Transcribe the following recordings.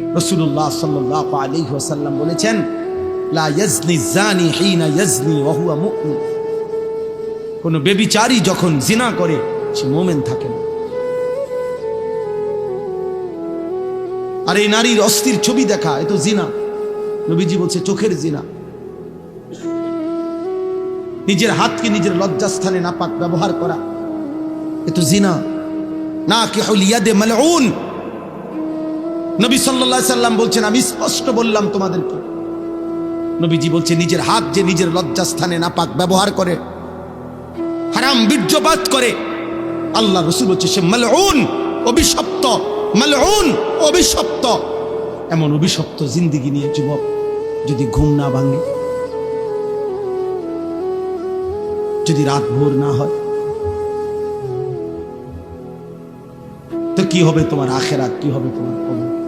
রসুল্লাহ সাল্লাহ আলী ওসাল্লাম বলেছেন কোন বেবিচারী যখন জিনা করে, সে মোমেন থাকে না। আর এই নারীর অস্থির ছবি দেখা, এ তো জিনা। নবীজি বলছে, চোখের জিনা। নিজের হাতকে নিজের লজ্জাস্থানে নাপাক ব্যবহার করা, এ তো জিনা। না কে হলিয়াদে মালউন। নবী আলাইহি সাল্লাম বলছেন, আমি স্পষ্ট বললাম তোমাদেরকে। নবীজি বলছে নিজের হাত যে নিজের লজ্জা লজ্জাস্থানে নাপাক ব্যবহার করে, হারাম বীর্যপাত করে, আল্লাহ রসুল হচ্ছে সে মালউন, অভিশপ্ত মালউন, অভিশপ্ত। এমন অভিশপ্ত জিন্দিগি নিয়ে যুবক যদি ঘুম না ভাঙে, যদি রাত ভোর না হয়, তো কি হবে তোমার আখেরাত, কি হবে তোমার কবর?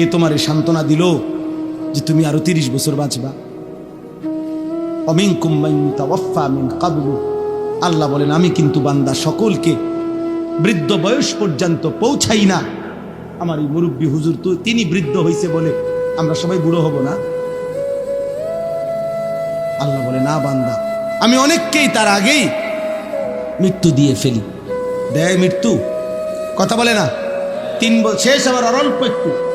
কে তোমার সান্ত্বনা দিল যে তুমি আরও তিরিশ বছর বাঁচবা? অমিনকুম মান আল্লাহ বলেন, আমি কিন্তু বান্দা সকলকে বৃদ্ধ বয়স পর্যন্ত পৌঁছাই না। আমার এই মুরব্বী হুজুর তো তিনি বৃদ্ধ হইছে বলে আমরা সবাই বুড়ো হব না। আল্লাহ বলে, না বান্দা, আমি অনেককেই তার আগেই মৃত্যু দিয়ে ফেলি। দেয় মৃত্যু? কথা বলে না। তিন ব- শেষ আবার অল্প একটু।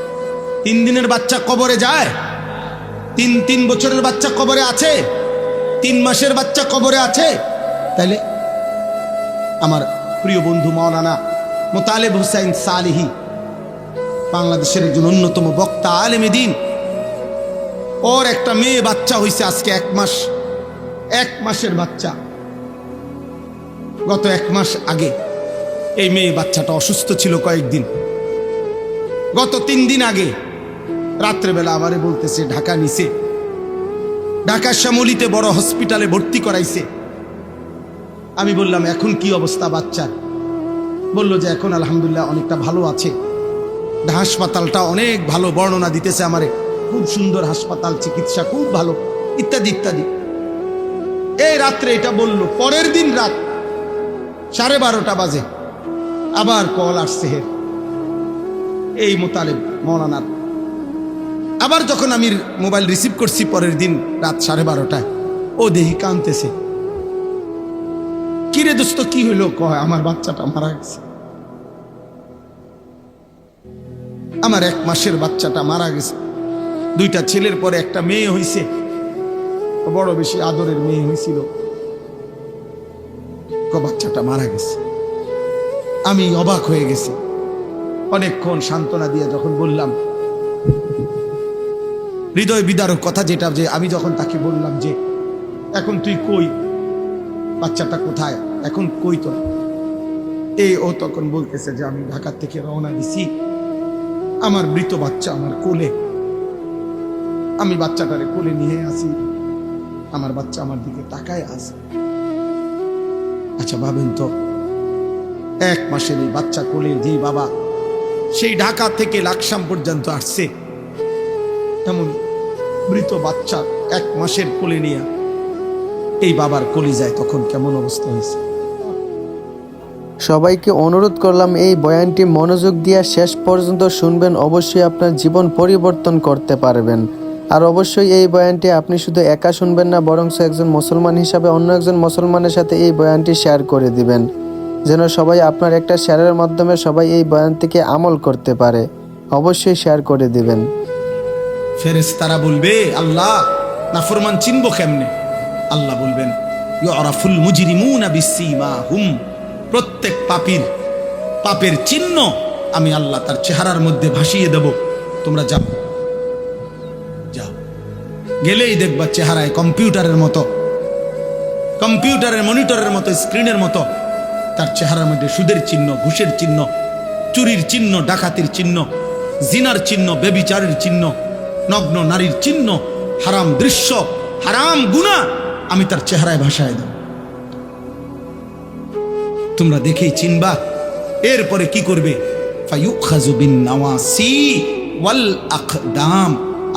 তিন দিনের বাচ্চা কবরে যায়। তিন তিন বছরের বাচ্চা কবরে আছে। তিন মাসের বাচ্চা কবরে আছে। তাইলে আমার প্রিয় বন্ধু মৌলানা মোতালেব হুসাইন সালিহি বাংলাদেশের একজন অন্যতম বক্তা, আলেমে দিন। ওর একটা মেয়ে বাচ্চা হইছে আজকে এক মাস। এক মাসের বাচ্চা। গত এক মাস আগে এই মেয়ে বাচ্চাটা অসুস্থ ছিল কয়েকদিন। গত তিন দিন আগে রাত্রেবেলা আমারে বলতেছে, ঢাকা নিছে। ঢাকা শ্যামলিতে বড় হসপিটালে ভর্তি করাইছে। আমি বললাম, এখন কি অবস্থা বাচ্চার বলল যে, এখন আলহামদুলিল্লাহ অনেকটা ভালো আছে। হাসপাতালটা অনেক ভালো বর্ণনা দিতেছে আমারে। খুব সুন্দর হাসপাতাল, চিকিৎসা খুব ভালো। ইত্যাদি ইত্যাদি। এই রাত্রে এটা বলল, পরের দিন রাত সাড়ে বারোটা বাজে। আবার কল আসছে এই মোতালেব মৌলানার আবার যখন আমি মোবাইল রিসিভ করছি পরের দিন রাত সাড়ে বারোটায়, ও দেহি কানতেছে কিরে দোস্ত, কি হইল? কয়, আমার বাচ্চাটা মারা গেছে। আমার এক মাসের বাচ্চাটা মারা গেছে। দুইটা ছেলের পরে একটা মেয়ে হইছে। বড় বেশি আদরের মেয়ে হয়েছিল বাচ্চাটা মারা গেছে। আমি অবাক হয়ে গেছি। অনেকক্ষণ সান্ত্বনা দিয়ে যখন বললাম হৃদয় বিদারক কথা যেটা, যে আমি যখন তাকে বললাম যে, এখন তুই কই? বাচ্চাটা কোথায়? এখন কই তো এই ও তখন বলতেছে যে, আমি ঢাকা থেকে রওনা দিছি। আমার মৃত বাচ্চা আমার কোলে। আমি বাচ্চাটারে কোলে নিয়ে আসি। আমার বাচ্চা আমার দিকে তাকায় আসে আচ্ছা ভাবেন তো, এক মাসের এই বাচ্চা কোলে যে বাবা, সেই ঢাকা থেকে লাকসাম পর্যন্ত আসছে, এমন মৃত বাচ্চা এক মাসের কোলে নিয়ে এই বাবার কলি যায় তখন কেমন অবস্থা হয়েছে? সবাইকে অনুরোধ করলাম, এই বয়ানটি মনোযোগ দিয়ে শেষ পর্যন্ত শুনবেন। অবশ্যই আপনার জীবন পরিবর্তন করতে পারবেন। আর অবশ্যই এই বয়ানটি আপনি শুধু একা শুনবেন না বরং একজন মুসলমান হিসাবে অন্য একজন মুসলমানের সাথে এই বয়ানটি শেয়ার করে দিবেন। যেন সবাই আপনার একটা শেয়ারের মাধ্যমে সবাই এই বয়ানটিকে আমল করতে পারে। অবশ্যই শেয়ার করে দিবেন। ফেরেস তারা বলবে, আল্লাহ, নাফরমান চিনবো কেমনে? আল্লাহ বলবেন ইউরাফুল মুজরিমুনা বিসীমাহুম প্রত্যেক পাপীর পাপের চিহ্ন আমি আল্লাহ তার চেহারার মধ্যে ভাসিয়ে দেব। তোমরা যাও। যাও। গেলেই দেখবা চেহারায় কম্পিউটারের মতো, কম্পিউটারের মনিটরের মতো, স্ক্রিনের মতো, তার চেহারার মধ্যে সুদের চিহ্ন, ঘুষের চিহ্ন, চুরির চিহ্ন, ডাকাতির চিহ্ন, জিনার চিহ্ন, বেবিচারের চিহ্ন নগ্ন নারীর চিহ্ন, হারাম দৃশ্য, হারাম গুণা আমি তার চেহারায় ভাসায় দেব। তোমরা দেখেই চিনবা, এরপরে কি করবে?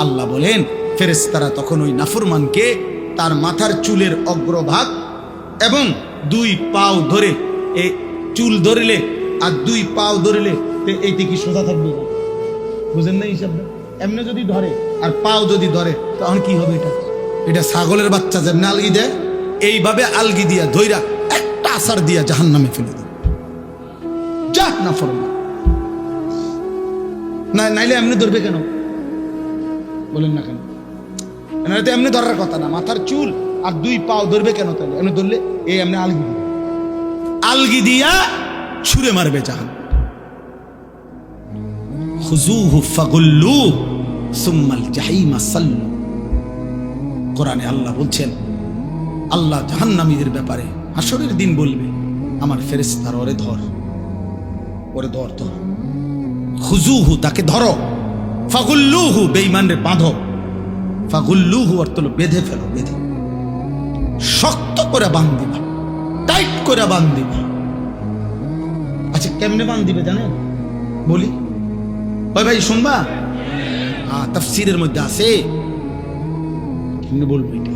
আল্লাহ বলেন, ফেরেশতারা তখন ওই নাফরমানকে তার মাথার চুলের অগ্রভাগ এবং দুই পাও ধরে এই চুল ধরলে আর দুই পাও ধরলে এইটি কি সোজা থাকবে? বুঝেন না হিসাবটা? এমনি যদি ধরে, আর পাও যদি ধরে, তখন কি হবে এটা? এটা ছাগলের বাচ্চা যেমনি আলগি দেয়, এইভাবে আলগি দিয়া ধইরা একটা আসার দিয়া জাহান নামে ফেলে দেয় যা না ফরমা। না, নাইলে এমনি ধরবে কেন? বলেন না কেন? নাহলে তো এমনি ধরার কথা না, মাথার চুল আর দুই পাও ধরবে কেন তাহলে? এমনি ধরলে এই এমনি আলগি দিবে আলগি দিয়া ছুঁড়ে মারবে জাহান। খুজুহু ফাগুল্লু। সুম্মাল জাহিমা সাল্লু। কোরআনে আল্লাহ বলছেন, আল্লাহ জাহান্নামীদের ব্যাপারে হাসরের দিন বলবে, আমার ফেরেস্তার ওরে ধর ওরে ধর ধর। খুজুহু তাকে ধরো, ফাগুল্লুহু বেঈমানরে বাঁধো, ফাগুল্লুহু অর্থ বেঁধে ফেলো, বেঁধে। শক্ত করে বাঁধ দিবা, টাইট করে বাঁধ দিবা। আচ্ছা কেমনে বাঁধ দিবে জানেন? বলি। ওই ভাই, শুনবা? হ্যাঁ তাফসিরের মধ্যে আছে। বলব এটা?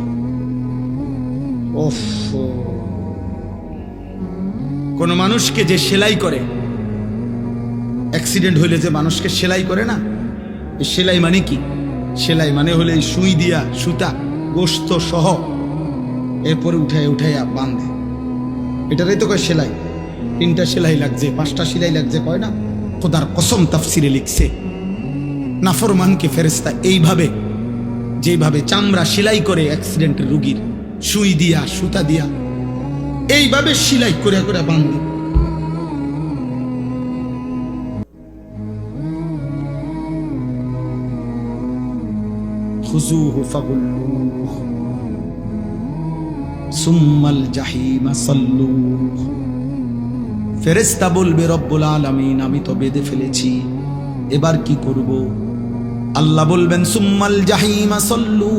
কোন মানুষকে যে সেলাই করে অ্যাক্সিডেন্ট হইলে যে মানুষকে সেলাই করে না এই সেলাই মানে কি? সেলাই মানে হলে এই সুই দিয়া সুতা গোস্ত সহ এরপরে উঠায় উঠাইয়া বাঁধে। এটারই তো কয় সেলাই? তিনটা সেলাই লাগছে পাঁচটা সেলাই লাগছে কয় না? খোদার কসম তাফসিরে লিখছে। নাফরমানকে ফেরেস্তা এইভাবে, যেভাবে চামড়া সেলাই করে অ্যাক্সিডেন্টের রুগীর সুই দিয়া, সুতা দিয়া, এইভাবে সেলাই করে করে বাঁধে। খুজুহু ফাগুল্লুহ। সুম্মাল জাহিমা সাল্লুহ ফেরেস্তা বলবে, রব্বুল আমি তো বেঁধে ফেলেছি, এবার কি করব? আল্লাহ বলবেন, সুম্মাল জাহিমা সল্লু।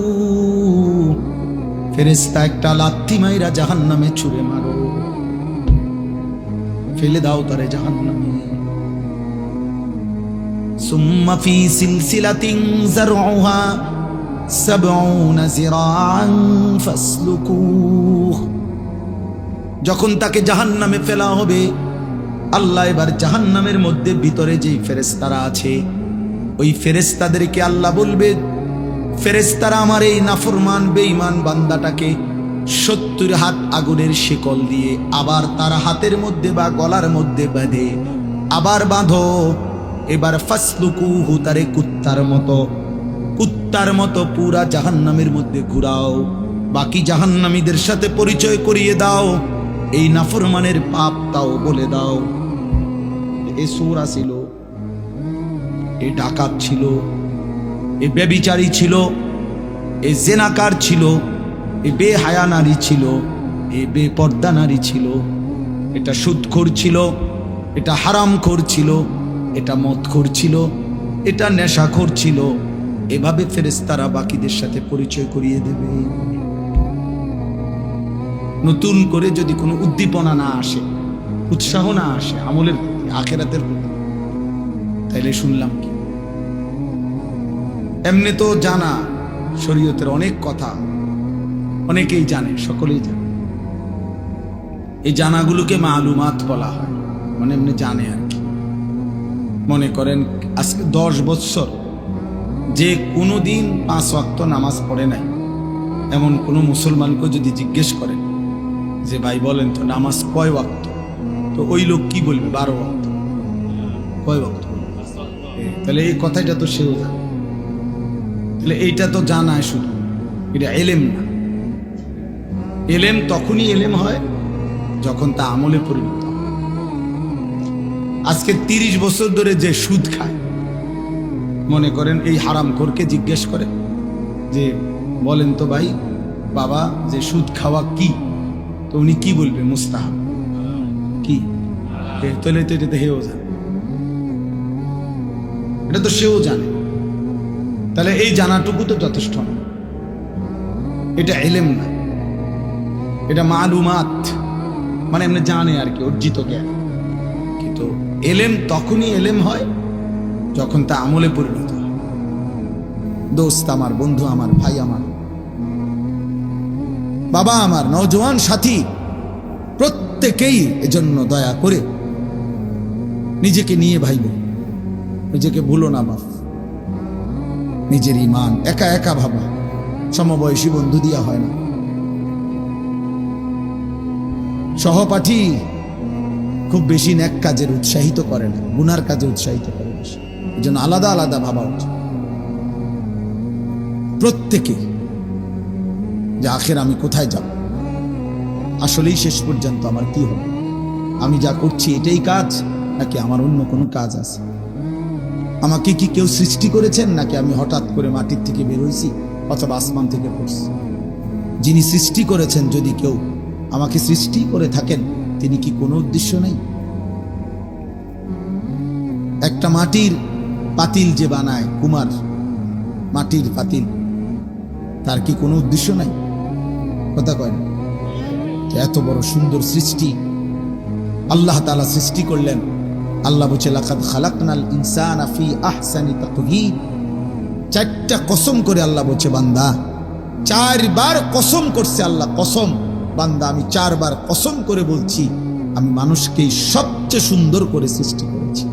ফেরেস্তা একটা লাত্তি মাইরা জাহান্নামে ছুঁড়ে মারো। ফেলে দাও তারে জাহান্নামে। সুম্মা ফি সিলসিলাতিন জারউহা সাবউনা জিরাআন ফাসলুকুহ যখন তাকে জাহান্নামে ফেলা হবে, আল্লাহ এবার জাহান্নামের মধ্যে ভিতরে যেই ফেরেস্তারা আছে ওই ফেরেস্তাদেরকে আল্লাহ বলবে ফেরেস্তারা আমার এই নাফরমান, বেঈমান বান্দাটাকে সত্তর হাত আগুনের শিকল দিয়ে আবার তার হাতের মধ্যে বা গলার মধ্যে বাঁধে আবার বাঁধো। এবার ফাসলুকু হুতারে কুত্তার মতো কুত্তার মতো পুরা জাহান্নামের মধ্যে ঘুরাও। বাকি জাহান্নামীদের সাথে পরিচয় করিয়ে দাও। এই নাফরমানের পাপ তাও বলে দাও। এ সুরা ছিল এ ডাকাত ছিল, এ ব্যবিচারী ছিল, এ জেনাকার ছিল, এ বেহায়া নারী ছিল, এ বেপর্দা নারী ছিল। এটা সুদখোর ছিল, এটা হারামখোর ছিল, এটা মদখোর ছিল, এটা নেশাখোর ছিল। এভাবে ফেরেস্তারা বাকিদের সাথে পরিচয় করিয়ে দেবে। নতুন করে যদি কোনো উদ্দীপনা না আসে, উৎসাহ না আসে আমলের আখেরাতের প্রতি তাইলে শুনলাম কি? এমনি তো জানা শরীয়তের অনেক কথা। অনেকেই জানে সকলেই জানে। এই জানাগুলোকে মালুমাত বলা হয়। মানে এমনি জানে আর কি। মনে করেন আজকে দশ বৎসর যে কোনো দিন পাঁচ ওয়াক্ত নামাজ পড়ে নাই। এমন কোনো মুসলমানকে যদি জিজ্ঞেস করেন যে ভাই বলেন তো নামাজ কয় ওয়াক্ত? তো ওই লোক কি বলবে? বারো ওয়াক্ত। কয়? এ, তাহলে এই কথাটা তো সেও জানে। তাহলে এইটা তো জানায় শুধু। এটা এলেম না। এলেম তখনই এলেম হয় যখন তা আমলে পরিণত আজকে তিরিশ বছর ধরে যে সুদ খায়, মনে করেন এই হারাম খোরকে জিজ্ঞেস করে যে, বলেন তো ভাই, বাবা, যে সুদ খাওয়া কি? তো উনি কি বলবে? মুস্তাহাব। কি? তাহলে তো এটা হেও জানে। এটা তো সেও জানে। তাহলে এই জানাটুকু তো যথেষ্ট না। এটা এলেম না। এটা মালুমাত। মানে এমনি জানে আর কি, অর্জিত জ্ঞান। কিন্তু এলেম তখনই এলেম হয় যখন তা আমলে পরিণত হয়। দোস্ত আমার, বন্ধু আমার, ভাই আমার, বাবা আমার নজওয়ান সাথী, প্রত্যেকেই এজন্য দয়া করে নিজেকে নিয়ে ভাইব নিজেকে ভুলো না বাপ নিজের ইমান একা একা ভাবা। সমবয়সী বন্ধু দিয়া হয় না। সহপাঠী খুব বেশি ন্যাক কাজের উৎসাহিত করে না, গুনার কাজে উৎসাহিত করে বেশি। এই জন্য আলাদা আলাদা ভাবা উচিত। প্রত্যেকে যে আখের আমি কোথায় যাব? আসলেই শেষ পর্যন্ত আমার কি হবে? আমি যা করছি এটাই কাজ, নাকি আমার অন্য কোনো কাজ আছে? আমাকে কি কেউ সৃষ্টি করেছেন নাকি আমি হঠাৎ করে মাটির থেকে বের হয়েছি অথবা আসমান থেকে পড়ছি? যিনি সৃষ্টি করেছেন যদি কেউ আমাকে সৃষ্টি করে থাকেন, তিনি কি কোনো উদ্দেশ্য নেই? একটা মাটির পাতিল যে বানায়, কুমার, মাটির পাতিল, তার কি কোনো উদ্দেশ্য নাই? কথা কয় এত বড় সুন্দর সৃষ্টি আল্লাহ তাআলা সৃষ্টি করলেন। আল্লাহ বলছে, লাকাদ খালাকনাল ইনসানা ফি আহসানি তাকওয়িম চারটা কসম করে আল্লাহ বলছে, বান্দা, চারবার কসম করছে আল্লাহ, কসম। বান্দা, আমি চারবার কসম করে বলছি, আমি মানুষকে সবচেয়ে সুন্দর করে সৃষ্টি করেছি।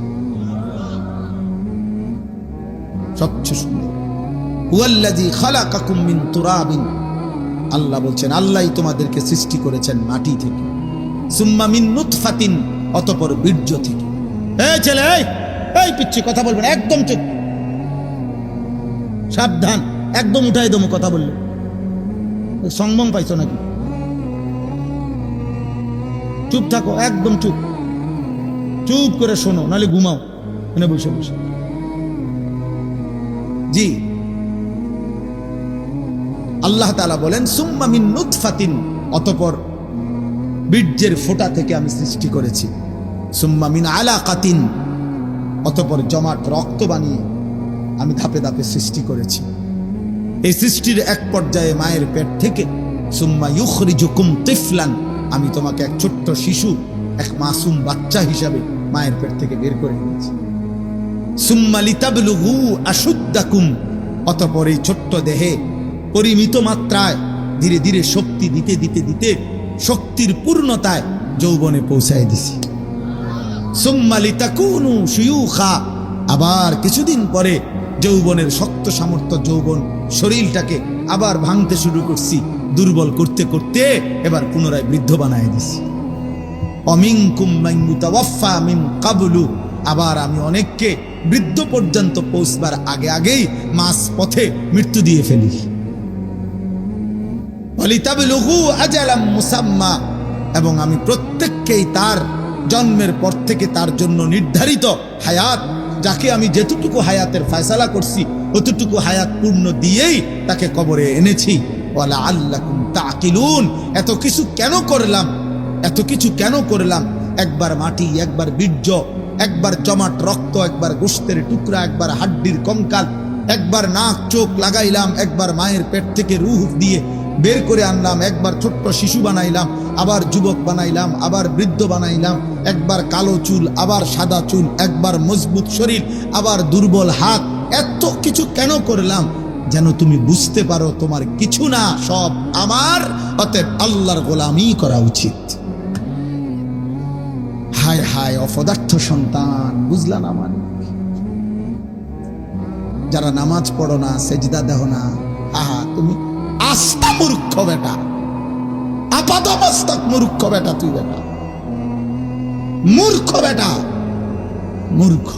সবচেয়ে সুন্দর। হুয়াল্লাযী খালাকাকুম মিন তুরাবিন। আল্লাহ বলছেন, আল্লাহই তোমাদেরকে সৃষ্টি করেছেন মাটি থেকে, সুম্মা মিন নুতফাতিন, অতপর বীর্য থেকে। এই ছেলে, এই পিচ্ছি, কথা বলবেন একদম চুপ। সাবধান, একদম উঠাই দমু কথা বললে। সংবং পাইছো নাকি? চুপ থাকো, একদম চুপ। চুপ করে শোনো নালে ঘুমাও। এনে বসে বসে। জি। আল্লাহ তাআলা বলেন, সুম্মা মিন নুতফাতিন অতপর বীর্যের ফোঁটা থেকে আমি সৃষ্টি করেছি। সুম্মা মিন আলাকাতিন। অতপর জমাট রক্ত বানিয়ে আমি ধাপে ধাপে সৃষ্টি করেছি। এই সৃষ্টির এক পর্যায়ে মায়ের পেট থেকে সুম্মা ইউখরিজুকুম তিফলান, আমি তোমাকে এক ছোট্ট শিশু, এক মাসুম বাচ্চা হিসাবে মায়ের পেট থেকে বের করে নিয়েছি সুম্মা লিতাবলুগু আশুদ্দাকুম, অতপর এই ছোট্ট দেহে পরিমিত মাত্রায় ধীরে ধীরে শক্তি দিতে দিতে দিতে শক্তির পূর্ণতায় যৌবনে পৌঁছায় দিছি। আবার কিছুদিন পরে যৌবনের শক্ত সামর্থ্য যৌবন শরীরটাকে আবার ভাঙতে শুরু করছি। দুর্বল করতে করতে এবার পুনরায় বৃদ্ধ বানায় দিছি। অমিনকুম ইউতাওয়াফা মিন কাবলু। আবার আমি অনেককে বৃদ্ধ পর্যন্ত পৌঁছবার আগে আগেই মাস পথে মৃত্যু দিয়ে ফেলি। মুসাম্মা। এবং আমি প্রত্যেককেই তার জন্মের পর থেকে তার জন্য নির্ধারিত হায়াত, যাকে আমি যেতটুকু হায়াতের ফয়সালা করছি, অতটুকু হায়াত পূর্ণ দিয়েই তাকে কবরে এনেছি। ওয়ালা আল্লাকুম তাকিলুন এত কিছু কেন করলাম? এত কিছু কেন করলাম? একবার মাটি, একবার বীর্য, একবার জমাট রক্ত, একবার গোস্তের টুকরা, একবার হাড্ডির কঙ্কাল, একবার নাক, চোখ লাগাইলাম, একবার মায়ের পেট থেকে রুহ দিয়ে বের করে আনলাম, একবার ছোট্ট শিশু বানাইলাম, আবার যুবক বানাইলাম, আবার বৃদ্ধ বানাইলাম, একবার কালো চুল, আবার সাদা চুল, একবার মজবুত শরীর, আবার দুর্বল হাত। এত কিছু কেন করলাম? যেন তুমি বুঝতে পারো, তোমার কিছু না, সব আমার, অতএব আল্লাহর গোলামি করা উচিত। হায় হায়, অপদার্থ সন্তান, বুঝলাম না মানে। যারা নামাজ পড়ো না, সেজদা দেহ না। আহা, তুমি আস্তা মূর্খ বেটা। আপাত মস্তক মূর্খ বেটা তুই বেটা। মূর্খ বেটা। মূর্খ।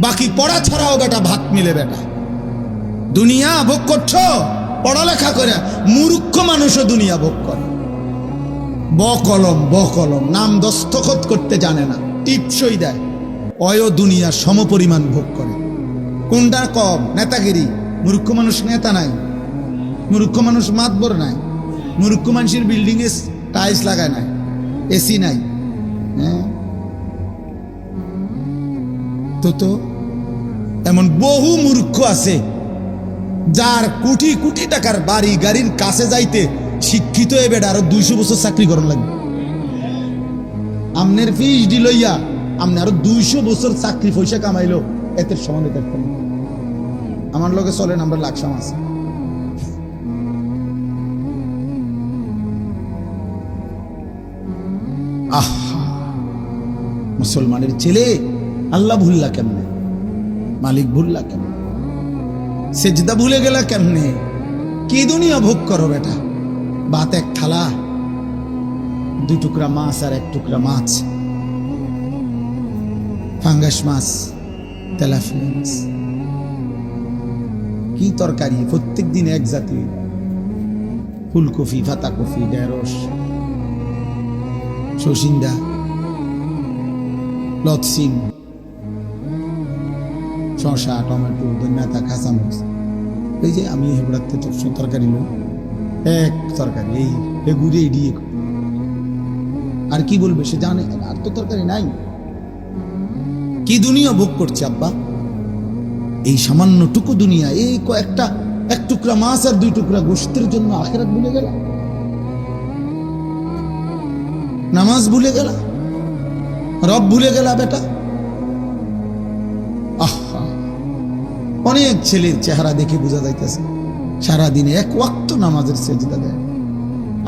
বাকি পড়া ছাড়াও বেটা ভাত মিলে বেটা। দুনিয়া ভোগ করছ, পড়ালেখা করে, মূর্খ মানুষও দুনিয়া ভোগ করে। ব কলম ব কলম নাম দস্তখত করতে জানে না, টিপসই দেয়। অয় দুনিয়া সমপরিমাণ ভোগ করে। কোনটা কম? নেতাগিরি। মূর্খ মানুষ নেতা নাই। মূর্খ মানুষ মাতবর নাই। মূর্খ মানুষের বিল্ডিং এ টাইলস লাগায় নাই এসি নাই। হ্যাঁ? তো তো, এমন বহু মূর্খ আছে, যার কোটি কোটি টাকার বাড়ি গাড়ির কাছে যাইতে শিক্ষিত এ বেড়া আরও দুইশো বছর চাকরি করার লাগবে। আমনের পিএইচডি লইয়া আমনে আরও দুইশো বছর চাকরি পয়সা কামাইলো এতে সমান এতে আমার লগে চলেন, আমরা লাকসাম আছে। মুসলমানের ছেলে, আল্লাহ ভুল্লা কেমনে? মালিক ভুল্লা কেমনে? সেজদা ভুলে গেলা কেমনে? কি দুনিয়া ভোগ করো বেটা? ভাত এক থালা, দুই টুকরা মাছ আর এক টুকরা মাছ, ফাঙ্গাস মাছ তেলাফিয়া মাছ। কি তরকারি? প্রত্যেক দিন এক জাতি, ফুলকপি ফাতাকপি ঢেঁড়স শসিন্দা লতসিম শসা টমেটো ধন্যাতা কাঁচামরিচ এই যে আমি হেবড়াতে তরকারি লো। এক তরকারি, এই এগুড়ে এড়িয়ে আর কি বলবে সে জানে, আর তো তরকারি নাই। কি দুনিয়া ভোগ করছে আব্বা? এই সামান্য টুকু দুনিয়া, এই কয়েকটা, এক টুকরা মাছ আর দুই টুকরা গোষ্ঠের জন্য আখেরাত ভুলে গেল? নামাজ ভুলে গেল? রব ভুলে গেল বেটা। আহা অনেক ছেলের চেহারা দেখে বোঝা যাইতেছে, সারাদিনে এক ওয়াক্ত নামাজের সেজদা দেয়।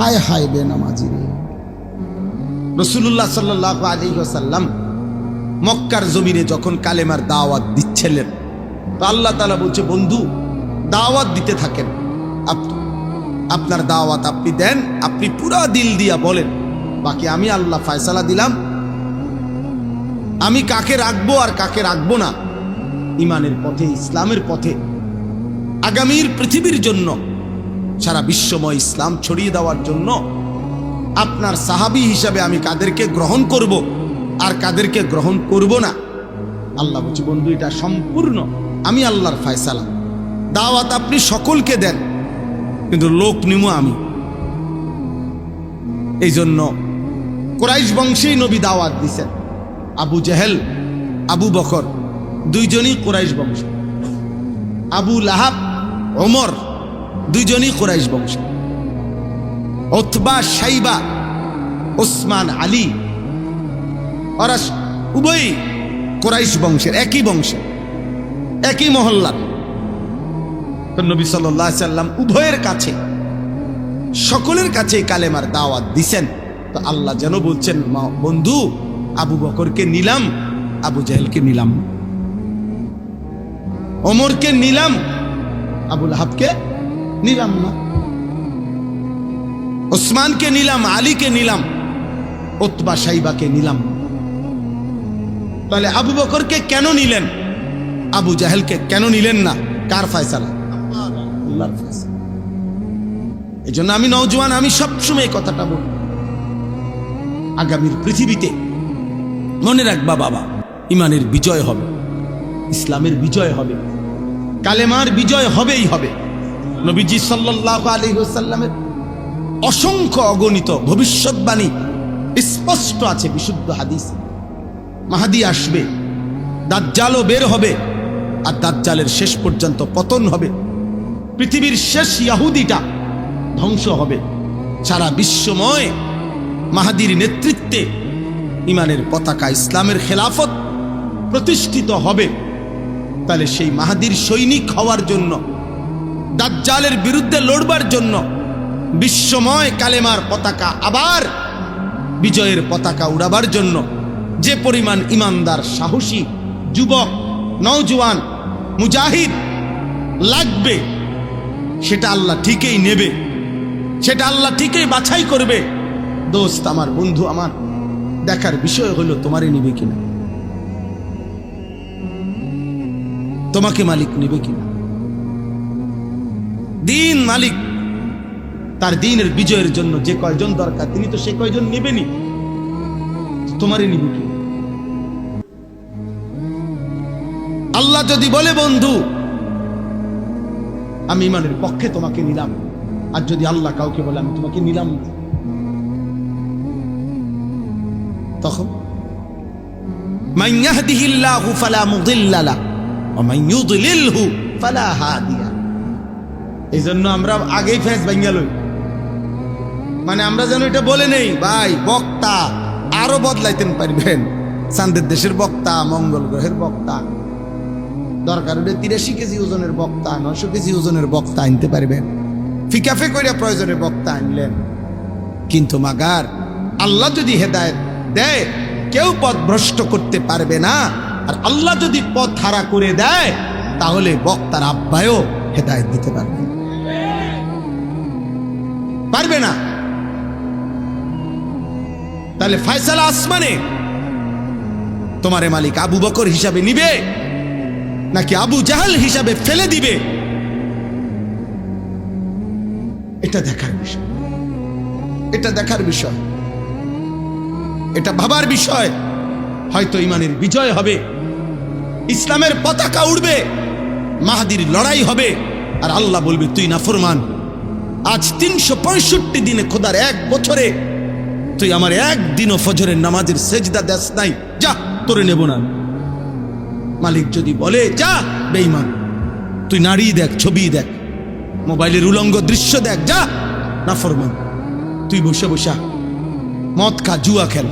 আয় হায় বে নামাজি রে। রসুল্লাহ সাল্লাহ আলী সাল্লাম মক্কার জমিনে যখন কালেমার দাওয়াত দিচ্ছিলেন, তো আল্লাহ তালা বলছে, বন্ধু, দাওয়াত দিতে থাকেন। আপ- আপনার দাওয়াত আপনি দেন, আপনি পুরা দিল দিয়া বলেন। বাকি আমি আল্লাহ ফায়সালা দিলাম আমি কাকে রাখব আর কাকে রাখব না? ইমানের পথে, ইসলামের পথে। আগামীর পৃথিবীর জন্য, সারা বিশ্বময় ইসলাম ছড়িয়ে দেওয়ার জন্য আপনার সাহাবি হিসাবে আমি কাদেরকে গ্রহণ করব আর কাদেরকে গ্রহণ করব না। আল্লাহ বলছি, বন্ধু, এটা সম্পূর্ণ আমি আল্লাহর ফায়সালা। দাওয়াত আপনি সকলকে দেন, কিন্তু লোক নিমু আমি। এই জন্য কোরাইশ বংশেই নবী দাওয়াত দিছেন। আবু জেহেল, আবু বকর, দুইজনই কোরাইশ বংশ। আবু লাহাব, ওমর, দুইজনই কোরাইশ বংশ। অথবা সাইবা ওসমান, আলী। ওরা উভয়ই কোরাইশ বংশের, একই বংশের, একই মহল্লার। নবী সাল্লাহ সাল্লাম উভয়ের কাছে, সকলের কাছে কালেমার দাওয়াত দিছেন। তো আল্লাহ যেন বলছেন, "মা- বন্ধু আবু বকরকে নিলাম, আবু জাহেলকে নিলাম। না। ওমরকে নিলাম আবুল হাবকে নিলাম না। ওসমানকে নিলাম, আলীকে নিলাম, ওতবা সাইবাকে নিলাম। তাহলে আবু বকরকে কেন নিলেন? আবু জাহেলকে কেন নিলেন না? কার ফয়সালা? এই জন্য আমি নওজোয়ান, আমি সবসময় কথাটা বলি। আগামীর পৃথিবীতে মনে রাখবা বাবা, ইমানের বিজয় হবে, ইসলামের বিজয় হবে, কালেমার বিজয় হবেই হবে। নবীজি সাল্লাহ আলী সাল্লামের অসংখ্য অগণিত ভবিষ্যৎবাণী স্পষ্ট আছে, বিশুদ্ধ হাদিস। মাহাদি আসবে, দাজ্জালও বের হবে, আর দাজ্জালের শেষ পর্যন্ত পতন হবে। পৃথিবীর শেষ ইয়াহুদিটা ধ্বংস হবে। সারা বিশ্বময় মাহাদির নেতৃত্বে ইমানের পতাকা ইসলামের খেলাফত প্রতিষ্ঠিত হবে। তাহলে সেই মাহাদির সৈনিক হওয়ার জন্য, দাজ্জালের বিরুদ্ধে লড়বার জন্য বিশ্বময় কালেমার পতাকা আবার বিজয়ের পতাকা উড়াবার জন্য যে পরিমাণ ইমানদার, সাহসী, যুবক, নওজোয়ান, মুজাহিদ লাগবে, সেটা আল্লাহ ঠিকই নেবে, সেটা আল্লাহ ঠিকই বাছাই করবে। দোস্ত, আমার বন্ধু, আমার দেখার বিষয় হলো তোমারই নিবে কিনা? তোমাকে মালিক নেবে কিনা? দিন মালিক তার দিনের বিজয়ের জন্য যে কয়জন দরকার তিনি তো সে কয়জন নেবেনি তোমারই নিবে কি আল্লাহ যদি বলে বন্ধু আমি ইমানের পক্ষে তোমাকে নিলাম। আর যদি আল্লাহ কাউকে বলে আমি তোমাকে নিলাম না, له এই জন্য আমরা আগেই মানে আমরা যেন বলে নেই, ভাই, বক্তা, আরও বদলাইতেন পারবেন। চান্দের দেশের বক্তা, মঙ্গল গ্রহের বক্তা। দরকার হলে তিরাশি কেজি ওজনের বক্তা নশো কেজি ওজনের বক্তা আনতে পারবেন। ফিকাফে করে প্রয়োজনের বক্তা আনলেন। কিন্তু মাগার, আল্লাহ যদি হেদায়েত দেয়, কেউ পথ ভ্রষ্ট করতে পারবে না। আর আল্লাহ যদি পথ হারা করে দেয়, তাহলে বক্তার আব্বায়ও হেদায়ত দিতে পারবে। পারবে না? তাহলে ফয়সালা আসমানে তোমারে মালিক আবু বকর হিসাবে নিবে, নাকি আবু জাহাল হিসাবে ফেলে দিবে? এটা দেখার বিষয়। এটা দেখার বিষয়। এটা ভাবার বিষয়। হয়তো ইমানের বিজয় হবে, ইসলামের পতাকা উড়বে, মাহাদির লড়াই হবে, আর আল্লাহ বলবে, তুই না ফরমান আজ তিনশো পঁয়ষট্টি দিনে খোদার এক বছরে তুই আমার একদিনও ফজরের নামাজের সেজদা দেশ নাই। যা, তোরে নেব না। মালিক যদি বলে, যা বেইমান তুই নারী দেখ, ছবি দেখ, মোবাইলের উলঙ্গ দৃশ্য দেখ, যা না ফরমান তুই বসে বসা মদ খা, জুয়া খেল।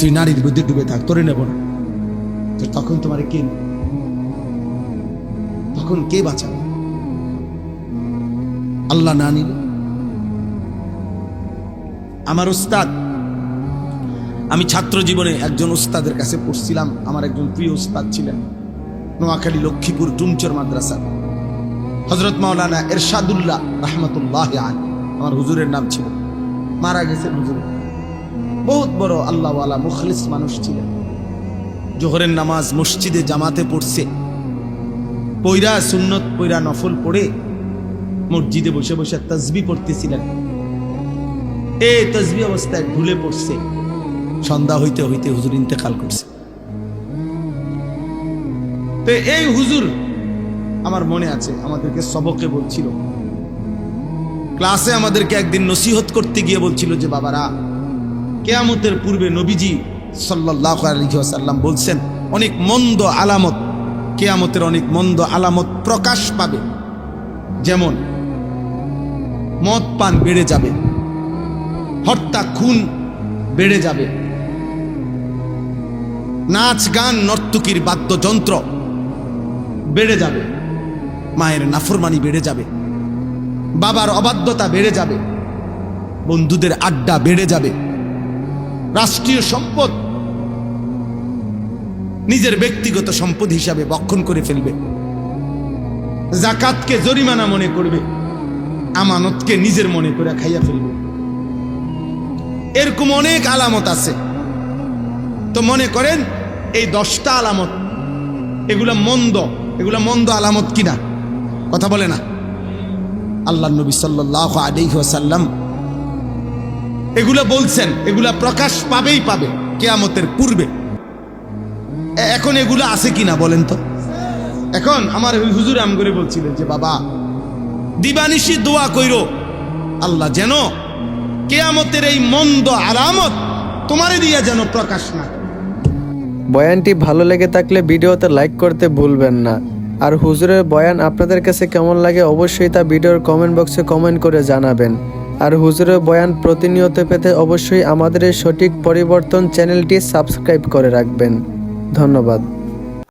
তুই নারীর বুদ্ধি ডুবে থাক, তোরে নেব না। তখন তোমার কে তখন কে বাঁচাবে? আল্লাহ না নিলে? আমার উস্তাদ, আমি ছাত্র জীবনে একজন উস্তাদের কাছে পড়ছিলাম। আমার একজন প্রিয় উস্তাদ ছিলেন নোয়াখালী লক্ষ্মীপুর টুমচর মাদ্রাসা। হজরত মাওলানা এরশাদুল্লাহ রহমতুল্লাহ আল আমার হুজুরের নাম ছিল। মারা গেছেন হুজুর। বহুত বড় আল্লাহওয়ালা মুখলিস মানুষ ছিলেন। জোহরের নামাজ মসজিদে জামাতে পড়ছে। পৈরা সুন্নত পৈরা নফল পড়ে মসজিদে বসে বসে তসবি পড়তেছিলেন। এই তসবি অবস্থায় ঢুলে পড়ছে। সন্ধ্যা হইতে হইতে হুজুর ইন্তেকাল করছে। তো এই হুজুর, আমার মনে আছে, আমাদেরকে সবকে বলছিল। ক্লাসে আমাদেরকে একদিন নসিহত করতে গিয়ে বলছিল যে, বাবারা কেয়ামতের পূর্বে নবীজি সাল্লাহ আলহিহাসাল্লাম বলছেন, অনেক মন্দ আলামত, কেয়ামতের অনেক মন্দ আলামত প্রকাশ পাবে। যেমন, মদ পান বেড়ে যাবে হত্যা খুন বেড়ে যাবে, নাচ গান নর্তকীর বাদ্যযন্ত্র বেড়ে যাবে, মায়ের নাফরমানি বেড়ে যাবে, বাবার অবাধ্যতা বেড়ে যাবে, বন্ধুদের আড্ডা বেড়ে যাবে রাষ্ট্রীয় সম্পদ নিজের ব্যক্তিগত সম্পদ হিসাবে বক্ষণ করে ফেলবে। জাকাতকে জরিমানা মনে করবে, আমানতকে নিজের মনে করে খাইয়া ফেলবে। এরকম অনেক আলামত আছে। তো মনে করেন, এই দশটা আলামত, এগুলা মন্দ এগুলা মন্দ আলামত কিনা? কথা বলে না। আল্লাহ নবী সাল্লাহ আলিহাসাল্লাম এগুলা বলছেন, এগুলা প্রকাশ পাবেই পাবে, কেয়ামতের পূর্বে। এখন এগুলো আছে কিনা বলেন তো? এখন আমার হুজুর আম করে বলছিলেন যে, বাবা, দিবানিশি দোয়া কইর, আল্লাহ যেন কেয়ামতের এই মন্দ আরামত তোমারে দিয়া যেন প্রকাশ না বয়ানটি ভালো লেগে থাকলে ভিডিওতে লাইক করতে ভুলবেন না। আর হুজুরের বয়ান আপনাদের কাছে কেমন লাগে অবশ্যই তা ভিডিওর কমেন্ট বক্সে কমেন্ট করে জানাবেন। আর হুজুরের বয়ান প্রতিনিয়ত পেতে অবশ্যই আমাদের সঠিক পরিবর্তন চ্যানেলটি সাবস্ক্রাইব করে রাখবেন। ধন্যবাদ।